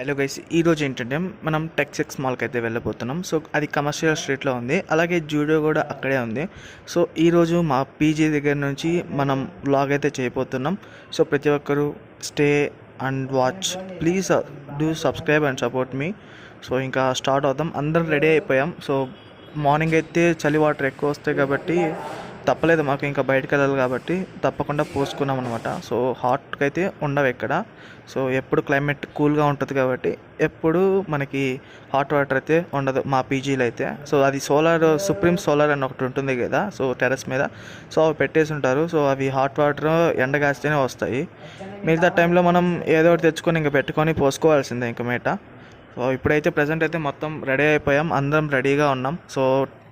Hello guys ఈరోజు ఏంటంటే మనం టెక్సెక్స్ మాల్కి అయితే వెళ్ళబోతున్నాం. సో అది కమర్షియల్ స్ట్రీట్లో ఉంది. అలాగే జూడియో కూడా అక్కడే ఉంది. సో ఈరోజు మా పీజీ దగ్గర నుంచి మనం వ్లాగ్ అయితే చేయబోతున్నాం. సో ప్రతి ఒక్కరు stay and watch please do subscribe and support me so ఇంకా స్టార్ట్ అవుతాం అందరం రెడీ అయిపోయాం. సో మార్నింగ్ అయితే చలి వాటర్ ఎక్కువ వస్తాయి కాబట్టి తప్పలేదు మాకు ఇంకా బయటకు వెళ్ళాలి కాబట్టి తప్పకుండా పోసుకున్నాం అనమాట సో హాట్కి అయితే ఉండవు ఇక్కడ సో ఎప్పుడు క్లైమేట్ కూల్గా ఉంటుంది కాబట్టి ఎప్పుడు మనకి హాట్ వాటర్ అయితే ఉండదు మా పీజీలో అయితే. సో అది సోలార్ సుప్రీం సోలార్ అని ఒకటి ఉంటుంది కదా సో టెర్రస్ మీద. సో అవి పెట్టేసి ఉంటారు. సో అవి హాట్ వాటర్ ఎండగాస్తేనే వస్తాయి. మిగతా టైంలో మనం ఏదో ఒకటి తెచ్చుకొని ఇంకా పెట్టుకొని పోసుకోవాల్సిందే ఇంకా మేట. సో ఇప్పుడైతే ప్రజెంట్ అయితే మొత్తం రెడీ అయిపోయాం. అందరం రెడీగా ఉన్నాం. సో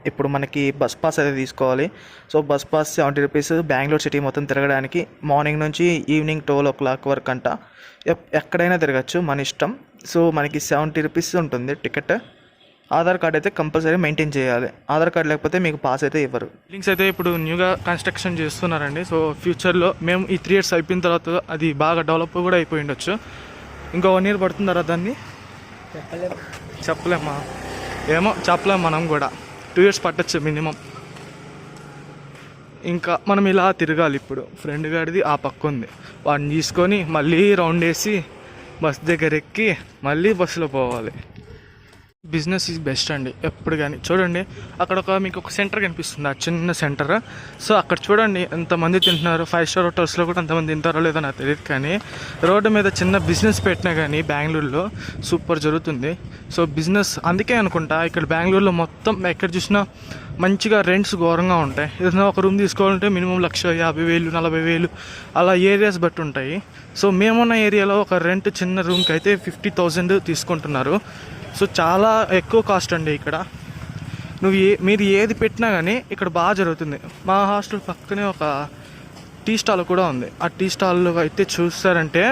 ఇప్పుడు మనకి బస్ పాస్ అయితే తీసుకోవాలి. So bus pass seventy rupees Bengaluru city మొత్తం తిరగడానికి మార్నింగ్ నుంచి ఈవినింగ్ ట్వెల్వ్ ఓ క్లాక్ వరకు అంట. ఎక్కడైనా తిరగచ్చు మన ఇష్టం. సో మనకి సెవెంటీ రూపీస్ ఉంటుంది టికెట్. ఆధార్ కార్డ్ అయితే కంపల్సరీ మెయింటైన్ చేయాలి. ఆధార్ కార్డ్ లేకపోతే మీకు పాస్ అయితే ఇవ్వరు. బిల్డింగ్స్ అయితే ఇప్పుడు న్యూగా కన్స్ట్రక్షన్ చేస్తున్నారండి. సో ఫ్యూచర్లో మేము ఈ త్రీ ఇయర్స్ అయిపోయిన తర్వాత అది బాగా డెవలప్ కూడా అయిపోయి ఉండొచ్చు. ఇంకో వన్ ఇయర్ పడుతుందరా దాన్ని? చెప్పలేమ్మా ఏమో చెప్పలేం మనం కూడా. టూ ఇయర్స్ పట్టచ్చు మినిమం. ఇంకా మనం ఇలా తిరగాలి ఇప్పుడు. ఫ్రెండ్ గాడిది ఆ పక్క ఉంది. వాడిని తీసుకొని మళ్ళీ రౌండ్ వేసి బస్ దగ్గర ఎక్కి మళ్ళీ బస్సులో పోవాలి. బిజినెస్ ఈజ్ బెస్ట్ అండి ఎప్పుడు కానీ. చూడండి అక్కడ ఒక మీకు ఒక సెంటర్ కనిపిస్తుంది ఆ చిన్న సెంటర్. సో అక్కడ చూడండి ఎంతమంది తింటున్నారు ఫైవ్ స్టార్ హోటల్స్లో కూడా ఎంతమంది తింటారో లేదో నాకు తెలియదు కానీ రోడ్డు మీద చిన్న బిజినెస్ పెట్టినా కానీ బెంగళూరులో సూపర్ జరుగుతుంది. సో బిజినెస్ అందుకే అనుకుంటా ఇక్కడ బెంగళూరులో మొత్తం ఎక్కడ చూసినా మంచిగా రెంట్స్ ఘోరంగా ఉంటాయి. ఏదైనా ఒక రూమ్ తీసుకోవాలంటే మినిమం లక్ష యాభై వేలు నలభై వేలు అలా ఏరియాస్ బట్టి ఉంటాయి. సో మేమున్న ఏరియాలో ఒక రెంట్ చిన్న రూమ్కి అయితే ఫిఫ్టీ థౌజండ్ తీసుకుంటున్నారు. సో చాలా ఎక్కువ కాస్ట్ అండి ఇక్కడ. నువ్వు ఏ మీరు ఏది పెట్టినా కానీ ఇక్కడ బాగా జరుగుతుంది. మా హాస్టల్ పక్కనే ఒక టీ స్టాల్ కూడా ఉంది. ఆ టీ స్టాల్లో అయితే చూస్తారంటే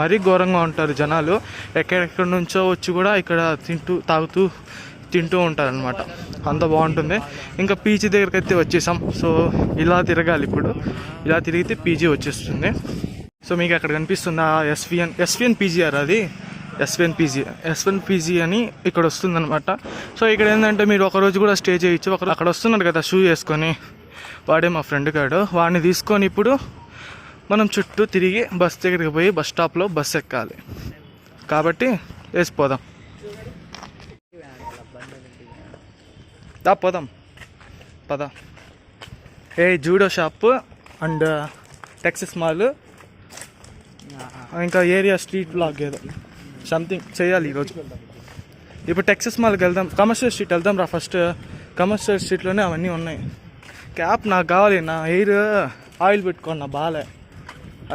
మరీ ఘోరంగా ఉంటారు జనాలు. ఎక్కడెక్కడి నుంచో వచ్చి కూడా ఇక్కడ తింటూ తాగుతూ తింటూ ఉంటారనమాట అంత బాగుంటుంది. ఇంకా పీజీ దగ్గరికి అయితే వచ్చేసాం. సో ఇలా తిరగాలి ఇప్పుడు. ఇలా తిరిగితే పీజీ వచ్చేస్తుంది. సో మీకు అక్కడ కనిపిస్తుంది ఆ ఎస్విఎన్ ఎస్విఎన్ పీజీఆర్ అది? ఎస్విఎన్ పీజీ ఎస్విఎన్ పీజీ అని ఇక్కడ వస్తుందన్నమాట. సో ఇక్కడ ఏంటంటే మీరు ఒక రోజు కూడా స్టే చేయొచ్చు. ఒక అక్కడ వస్తున్నాడు కదా షూ వేసుకొని. వాడే మా ఫ్రెండ్ గాడు. వాడిని తీసుకొని ఇప్పుడు మనం చుట్టూ తిరిగి బస్ దగ్గరికి పోయి బస్ స్టాప్లో బస్ ఎక్కాలి. కాబట్టి వేసిపోదాం దా పోదాం. పద. ఏ judo shop and Texas mall. ఇంకా ఏరియా స్ట్రీట్ బ్లాక్ ఏదో. సంథింగ్ చేయాలి ఈరోజు ఇప్పుడు టెక్సస్ మాల్కి వెళ్దాం. కమర్షియల్ స్ట్రీట్ వెళ్దాం రా ఫస్ట్ కమర్షియల్ స్ట్రీట్లోనే అవన్నీ ఉన్నాయి. క్యాప్ నాకు కావాలి నా ఎయిర్ ఆయిల్ పెట్టుకోండి నా బాలే.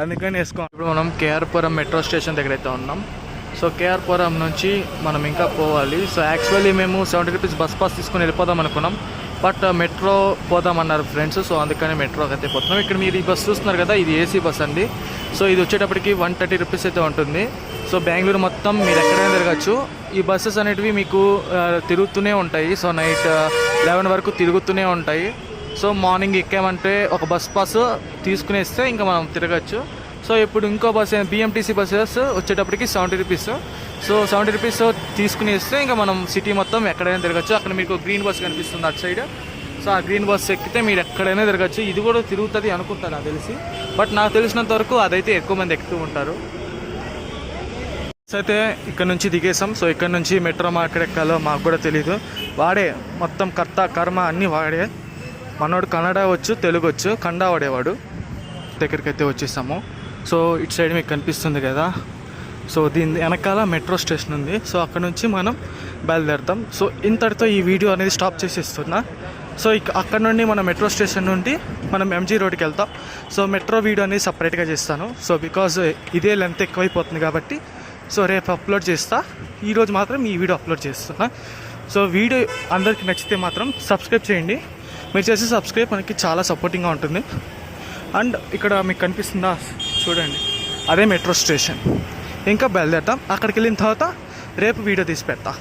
అందుకని వేసుకో ఇప్పుడు మనం కేఆర్పురం మెట్రో స్టేషన్ దగ్గర అయితే ఉన్నాం. సో కేఆర్పురం నుంచి మనం ఇంకా పోవాలి. సో యాక్చువల్లీ మేము సెవెంటీ రూపీస్ బస్ పాస్ తీసుకొని వెళ్ళిపోదాం అనుకున్నాం. బట్ మెట్రో uh, పోదామన్నారు ఫ్రెండ్స్ సో అందుకని మెట్రోకి అయితే పోతున్నాం. ఇక్కడ మీరు ఈ బస్ చూస్తున్నారు కదా ఇది ఏసీ బస్ అండి. సో ఇది వచ్చేటప్పటికి వన్ థర్టీ రూపీస్ అయితే ఉంటుంది. సో బెంగళూరు మొత్తం మీరు ఎక్కడైనా తిరగచ్చు. ఈ బస్సెస్ అనేటివి మీకు uh, తిరుగుతూనే ఉంటాయి. సో నైట్ లెవెన్ uh, వరకు తిరుగుతూనే ఉంటాయి. సో మార్నింగ్ ఎక్కామంటే ఒక బస్ పాస్ తీసుకునేస్తే ఇంకా మనం తిరగచ్చు. సో ఇప్పుడు ఇంకో బస్ బిఎంటీసీ బస్సెస్ వచ్చేటప్పటికి seventy rupees so seventy rupees తీసుకుని ఇస్తే ఇంకా మనం సిటీ మొత్తం ఎక్కడైనా తిరగచ్చు. అక్కడ మీకు గ్రీన్ బస్ కనిపిస్తుంది అటు సైడ్ సో ఆ గ్రీన్ బస్ ఎక్కితే మీరు ఎక్కడైనా తిరగచ్చు. ఇది కూడా తిరుగుతుంది అనుకుంటా నాకు తెలిసి. బట్ నాకు తెలిసినంత వరకు అదైతే ఎక్కువ మంది ఎక్కుతూ ఉంటారు. అయితే ఇక్కడ నుంచి దిగేసాం. సో ఇక్కడ నుంచి మెట్రో మార్కెట్ ఎక్కాలో మాకు కూడా తెలియదు వాడే మొత్తం కర్త కర్మ అన్నీ వాడే. మనోడు కన్నడ వచ్చు తెలుగు వచ్చు కండా వాడేవాడు. దగ్గరికి అయితే వచ్చేసాము. సో ఇటు సైడ్ మీకు కనిపిస్తుంది కదా. సో దీని వెనకాల మెట్రో స్టేషన్ ఉంది. సో అక్కడ నుంచి మనం బయలుదేరుతాం. సో ఇంతటితో ఈ వీడియో అనేది స్టాప్ చేసేస్తున్నా. సో ఇక అక్కడ నుండి మనం మెట్రో స్టేషన్ నుండి మనం ఎంజీ రోడ్కి వెళ్తాం. సో మెట్రో వీడియో అనేది సపరేట్గా చేస్తాను. సో బికాజ్ ఇదే లెంత్ ఎక్కువైపోతుంది కాబట్టి సో రేపు అప్లోడ్ చేస్తా. ఈరోజు మాత్రం ఈ వీడియో అప్లోడ్ చేస్తున్నా. సో వీడియో అందరికి నచ్చితే మాత్రం సబ్స్క్రైబ్ చేయండి. మీరు చేసే సబ్స్క్రైబ్ మనకి చాలా సపోర్టింగ్గా ఉంటుంది. అండ్ ఇక్కడ మీకు కనిపిస్తుందా? చూడండి. అదే మెట్రో స్టేషన్. ఇంకా బయలుదేరుతాం. అక్కడికి వెళ్ళిన తర్వాత రేపు వీడియో తీసి పెడతా.